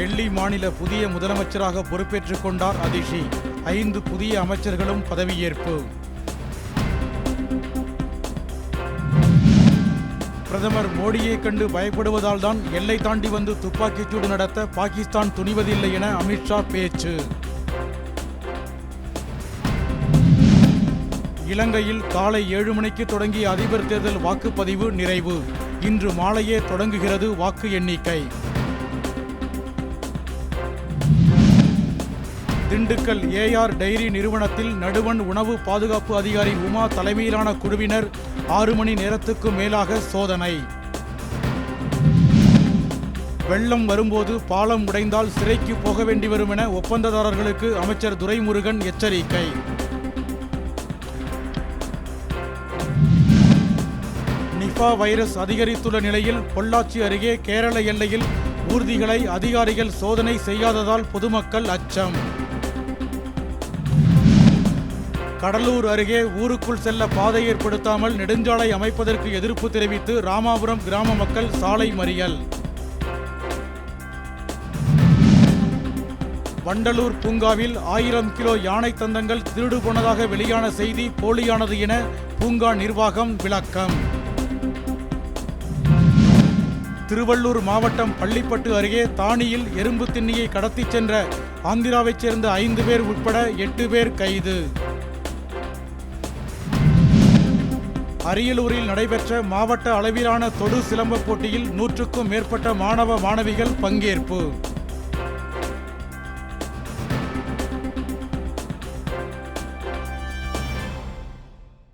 டெல்லி மாநில புதிய முதலமைச்சராக பொறுப்பேற்றுக் கொண்டார் அதிஷி. ஐந்து புதிய அமைச்சர்களும் பதவியேற்பு. பிரதமர் மோடியை கண்டு பயப்படுவதால் தான் எல்லை தாண்டி வந்து துப்பாக்கிச்சூடு நடத்த பாகிஸ்தான் துணிவதில்லை என அமித்ஷா பேச்சு. இலங்கையில் காலை ஏழு மணிக்கு தொடங்கிய அதிபர் தேர்தல் வாக்குப்பதிவு நிறைவு. இன்று மாலையே தொடங்குகிறது வாக்கு எண்ணிக்கை. திண்டுக்கல் ஏஆர் டைரி நிறுவனத்தில் நடுவண் உணவு பாதுகாப்பு அதிகாரி உமா தலைமையிலான குழுவினர் ஆறு மணி நேரத்துக்கு மேலாக சோதனை. வெள்ளம் வரும்போது பாலம் உடைந்தால் சிறைக்கு போக வேண்டி வரும் என ஒப்பந்ததாரர்களுக்கு அமைச்சர் துரைமுருகன் எச்சரிக்கை. நிபா வைரஸ் அதிகரித்துள்ள நிலையில் பொள்ளாச்சி அருகே கேரள எல்லையில் ஊர்திகளை அதிகாரிகள் சோதனை செய்யாததால் பொதுமக்கள் அச்சம். கடலூர் அருகே ஊருக்குள் செல்ல பாதை ஏற்படுத்தாமல் நெடுஞ்சாலை அமைப்பதற்கு எதிர்ப்பு தெரிவித்து ராமாபுரம் கிராம மக்கள் சாலை மறியல். வண்டலூர் பூங்காவில் ஆயிரம் கிலோ யானை தந்தங்கள் திருடு போனதாக வெளியான செய்தி போலியானது என பூங்கா நிர்வாகம் விளக்கம். திருவள்ளூர் மாவட்டம் பள்ளிப்பட்டு அருகே தானியில் எறும்பு திண்ணியை கடத்திச் சென்ற ஆந்திராவைச் சேர்ந்த ஐந்து பேர் உட்பட எட்டு பேர் கைது. அரியலூரில் நடைபெற்ற மாவட்ட அளவிலான தொடு சிலம்ப போட்டியில் நூற்றுக்கும் மேற்பட்ட மாணவ மாணவிகள் பங்கேற்பு.